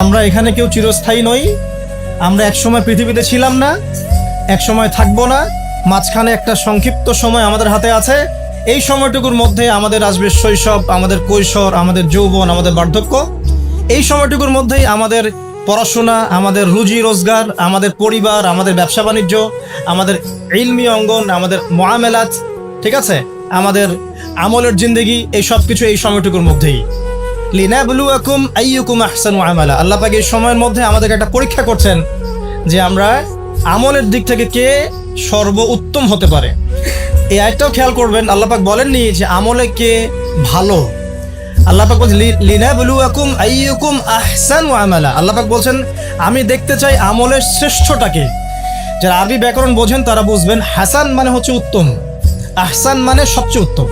আমরা এখানে কেউ চিরস্থায়ী নই। আমরা একসময় পৃথিবীতে ছিলাম না এক সময় থাকব না। মাঝখানে একটা সংক্ষিপ্ত সময় আমাদের হাতে আছে। এই সময়টুকুর মধ্যে আমাদের আসবে শৈশব, আমাদের কৈশোর, আমাদের যৌবন, আমাদের বার্ধক্য। এই সময়টুকুর মধ্যেই আমাদের পড়াশোনা, আমাদের রুজি রোজগার, আমাদের পরিবার, আমাদের ব্যবসা বাণিজ্য, আমাদের ইলমি অঙ্গন, আমাদের মহামেলাত, ঠিক আছে? আমাদের আমলের জিন্দগি, এই সব কিছু এই সময়টুকুর মধ্যেই। লিনাবলুয়াকুম আইয়ুকুম আহসানু আমালা। আল্লাহ পাক এই সময়ের মধ্যে আমাদেরকে একটা পরীক্ষা করছেন যে আমরা আমলের দিক থেকে কে সর্ব উত্তম হতে পারে। এই আয়টাও খেয়াল করবেন, আল্লাহ বলেননি যে আমলে কে ভালো। আল্লাহ পাক বলছেন লিনাবলুয়াকুম আইয়ুকুম আহসানু আমালা। আল্লাহ পাক বলছেন, আমি দেখতে চাই আমলের শ্রেষ্ঠটাকে। যারা আরবি ব্যাকরণ বোঝেন তারা বুঝবেন, হাসান মানে হচ্ছে উত্তম, আহসান মানে সবচেয়ে উত্তম।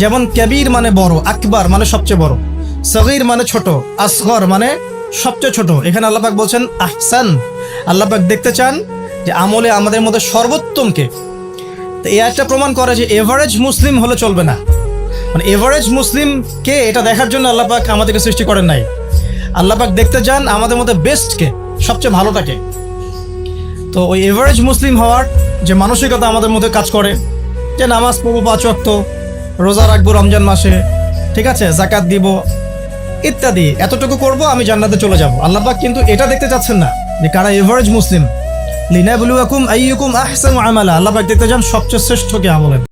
যেমন কবির মানে বড়, আকবার মানে সবচেয়ে বড়। সগির মানে ছোট, আসগর মানে সবচেয়ে ছোট। এখানে আল্লাপাক বলছেন, আহসান। আল্লাপাক দেখতে চান যে আমলে আমাদের মধ্যে সর্বোত্তমকে তো এ একটা প্রমাণ করে যে এভারেজ মুসলিম হলে চলবে না। মানে এভারেজ মুসলিম কে, এটা দেখার জন্য আল্লাপাক আমাদেরকে সৃষ্টি করেন নাই। আল্লাপাক দেখতে চান আমাদের মধ্যে বেস্টকে সবচেয়ে ভালোটাকে তো ওই এভারেজ মুসলিম হওয়ার যে মানসিকতা আমাদের মধ্যে কাজ করে, যে নামাজ পড়ব পাঁচ ওয়াক্ত, রোজা রাখব রমজান মাসে, ঠিক আছে জাকাত দিব ইত্যাদি। এতটুকু করব, আমি জান্নাতে চলে যাব। আল্লাহ পাক কিন্তু এটা দেখতে চাচ্ছেন না, যে কারা এভারেজ মুসলিম। লিনা বলুয়াকুম আইয়ুকুম আহসানু আমালা। আল্লাহ পাক দেখতে চান সবচেয়ে শ্রেষ্ঠকে আমলেন